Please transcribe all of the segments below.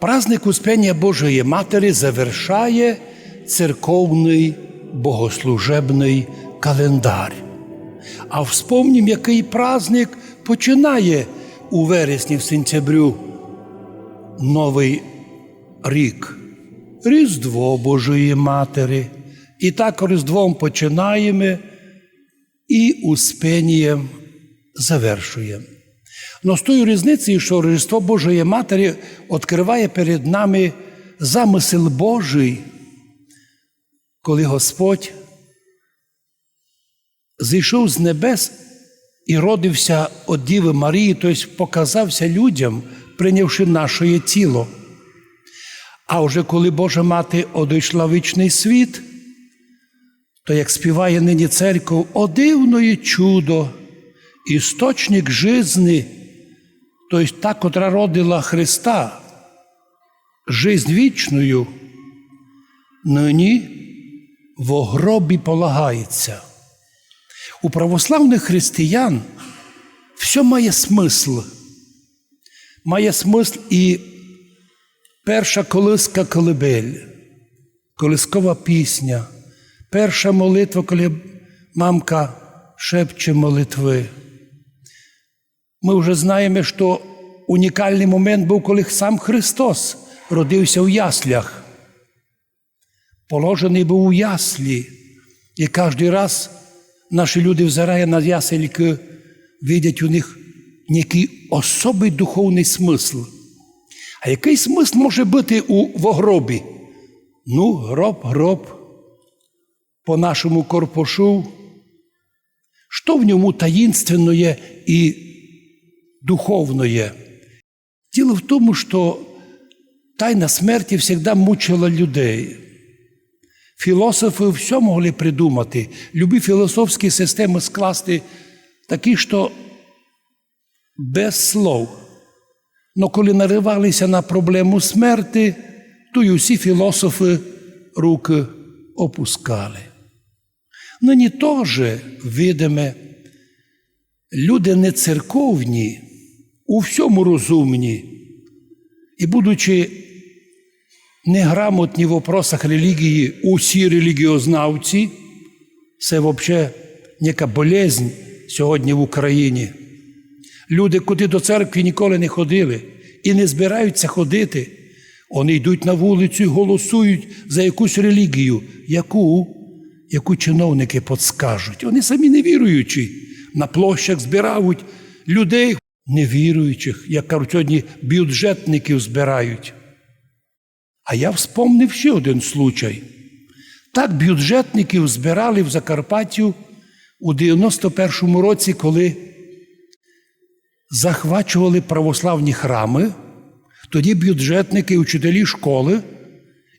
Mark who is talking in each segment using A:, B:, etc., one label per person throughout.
A: Праздник Успення Божої Матері завершає церковний богослужебний календар. А вспомнім, який праздник починає у вересні в сентябрю Новий рік. Різдво Божої Матері. І так Різдвом починаємо і Успенієм завершуємо. Но з тою різницею, що Різдво Божої Матері відкриває перед нами замисел Божий, коли Господь зійшов з небес і родився від Діви Марії, тобто показався людям, прийнявши наше тіло. А вже коли Божа Мати одійшла в вічний світ, то як співає нині церков, о дивної чудо, істочник жизни, тобто та, котра родила Христа, жизнь вічною, нині в гробі полагається. У православних християн все має смисл. Має смисл і перша колиска колибель, колискова пісня, перша молитва, коли мамка шепче молитви. Ми вже знаємо, що унікальний момент був, коли сам Христос родився в яслях. Положений був у яслі. І кожен раз наші люди взирає на ясельки, видять у них який особий духовний смисл. А який смисл може бути у вогробі? Ну, гроб, гроб, по нашому корпушу. Що в ньому таїнственное і духовное? Діло в тому, що тайна смерті завжди мучила людей. Філософи все могли придумати, любі філософські системи скласти такі, що без слов. Но коли наривалися на проблему смерти, то й усі філософи руки опускали. Нині теж видиме, люди не церковні, у всьому розумні, і будучи неграмотні в вопросах релігії, усі релігіознавці, це взагалі яка болезнь сьогодні в Україні. Люди, куди до церкви ніколи не ходили і не збираються ходити, вони йдуть на вулицю і голосують за якусь релігію, яку, яку чиновники подскажуть. Вони самі не віруючі, на площах збирають людей невіруючих, як кажуть, сьогодні бюджетників збирають. А я вспомнив ще один случай. Так бюджетників збирали в Закарпаттю у 91-му році, коли захвачували православні храми, тоді бюджетники, учителі школи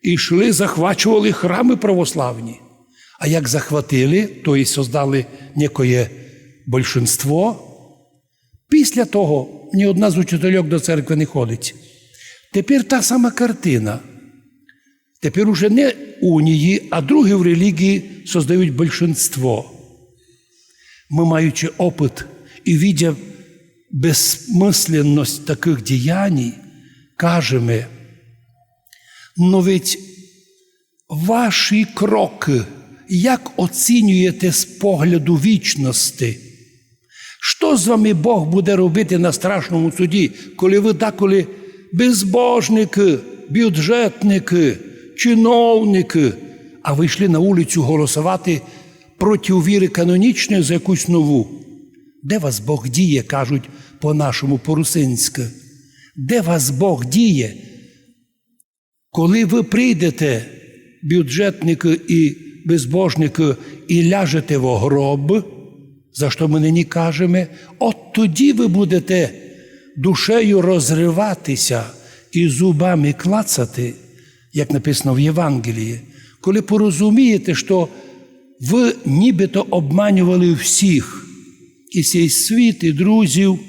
A: йшли, захвачували храми православні. А як захватили, то і создали некоє большинство. Після того ні одна з учительок до церкви не ходить. Тепер та сама картина. Тепер уже не унії, а другі в релігії создають большинство. Ми, маючи опит і видя безсмисленність таких діянь, кажемо, но ведь ваші кроки, як оцінюєте з погляду вічності? Що з вами Бог буде робити на страшному суді, коли ви деколи безбожники, бюджетники, чиновники, а ви йшли на вулицю голосувати проти віри канонічної за якусь нову? Де вас Бог діє, кажуть по-нашому по-русинськи? Де вас Бог діє? Коли ви прийдете, бюджетники і безбожники, і ляжете в гроб, за що ми нині кажемо, от тоді ви будете душею розриватися і зубами клацати, як написано в Євангелії, коли порозумієте, що ви нібито обманювали всіх, і цей світ, і друзів,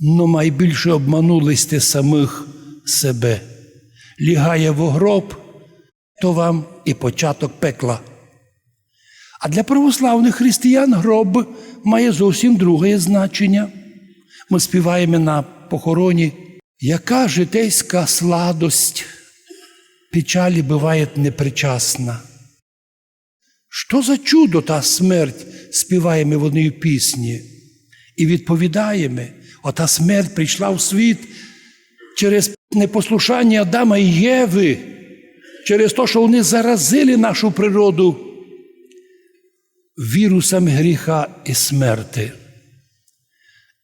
A: но найбільше обманули сте самих себе. Лягає в гроб, то вам і початок пекла. А для православних християн гроб має зовсім друге значення. Ми співаємо на похороні Яка житейська сладость печалі буває непричасна? Що за чудо та смерть співаємо вони в пісні? І відповідаємо, ота смерть прийшла в світ через непослушання Адама і Єви, через те, що вони заразили нашу природу вірусами гріха і смерти.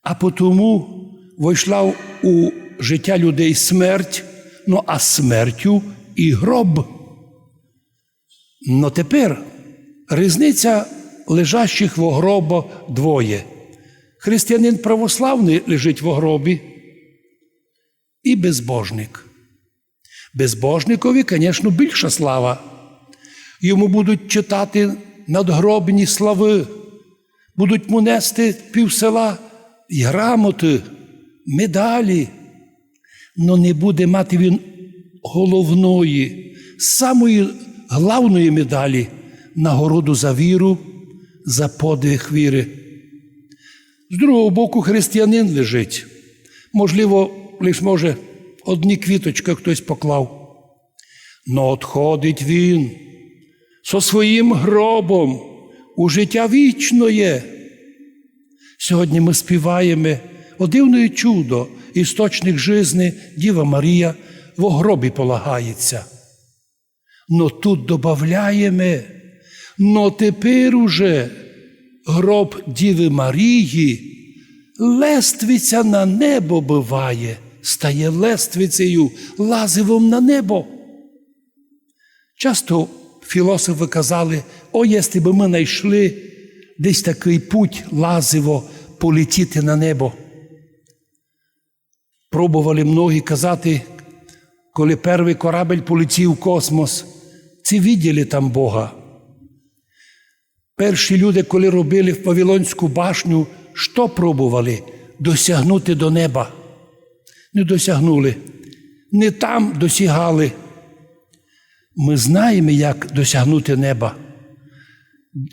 A: А потому войшла у життя людей смерть, ну а смертю і гроб. Но тепер різниця лежащих в гробах двоє. Християнин православний лежить в гробі і безбожник. Безбожникові, звісно, більша слава. Йому будуть читати надгробні слави, будуть му нести пів села і грамоти, медалі. Но не буде мати він головної, самої главної медалі нагороду за віру, за подвиг віри. З другого боку, християнин лежить. Можливо, лише може одні квіточки хтось поклав. Но отходить він со своїм гробом у життя вічноє. Сьогодні ми співаємо о дивне чудо, істочник жизни, Діва Марія в гробі полагається. Но тут додаємо, но тепер уже гроб Діви Марії лествиця на небо биває, стає лествицею, лазивом на небо. Часто філософи казали, о, якщо б ми знайшли десь такий путь лазиво полетіти на небо. Пробували многі казати, коли перший корабель полетів в космос, ці виділи там Бога. Перші люди, коли робили в Павілонську башню, що пробували? Досягнути до неба. Не досягнули, не там досягали. Ми знаємо, як досягнути неба.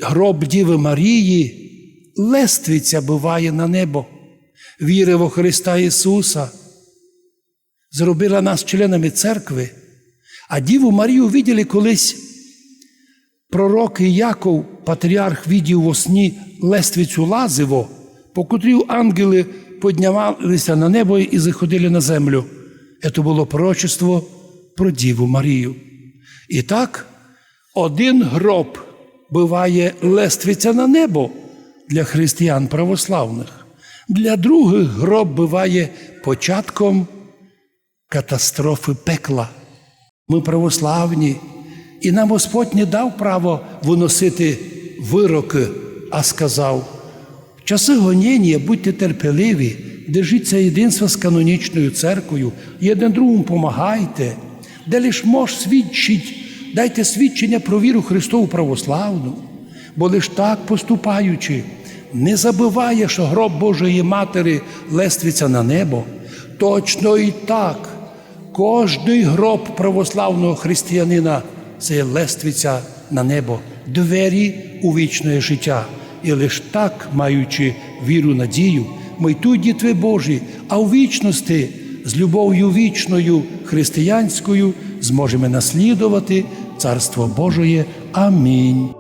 A: Гроб Діви Марії лествиця буває на небо. Віри во Христа Ісуса. Зробила нас членами церкви. А Діву Марію виділи колись пророк Яков, патріарх, видів во сні лествицю лазиво, по котрій ангели піднімалися на небо і заходили на землю. Це було пророчество про Діву Марію. І так, один гроб буває лествиця на небо для християн православних, для других гроб буває початком катастрофи пекла. Ми православні, і нам Господь не дав право виносити вироки, а сказав: в часи гоніння будьте терпеливі, держіться єдинства з канонічною церквою, один другому помагайте, де лиш мож свідчить, дайте свідчення про віру Христову православну, бо лиш так поступаючи, не забуває, що гроб Божої Матері лествиться на небо. Точно і так, кожний гроб православного християнина це лествиця на небо, двері у вічне життя. І лиш так, маючи віру, надію, ми й тут дітви Божі, а у вічності з любов'ю вічною християнською зможемо наслідувати Царство Божоє. Амінь.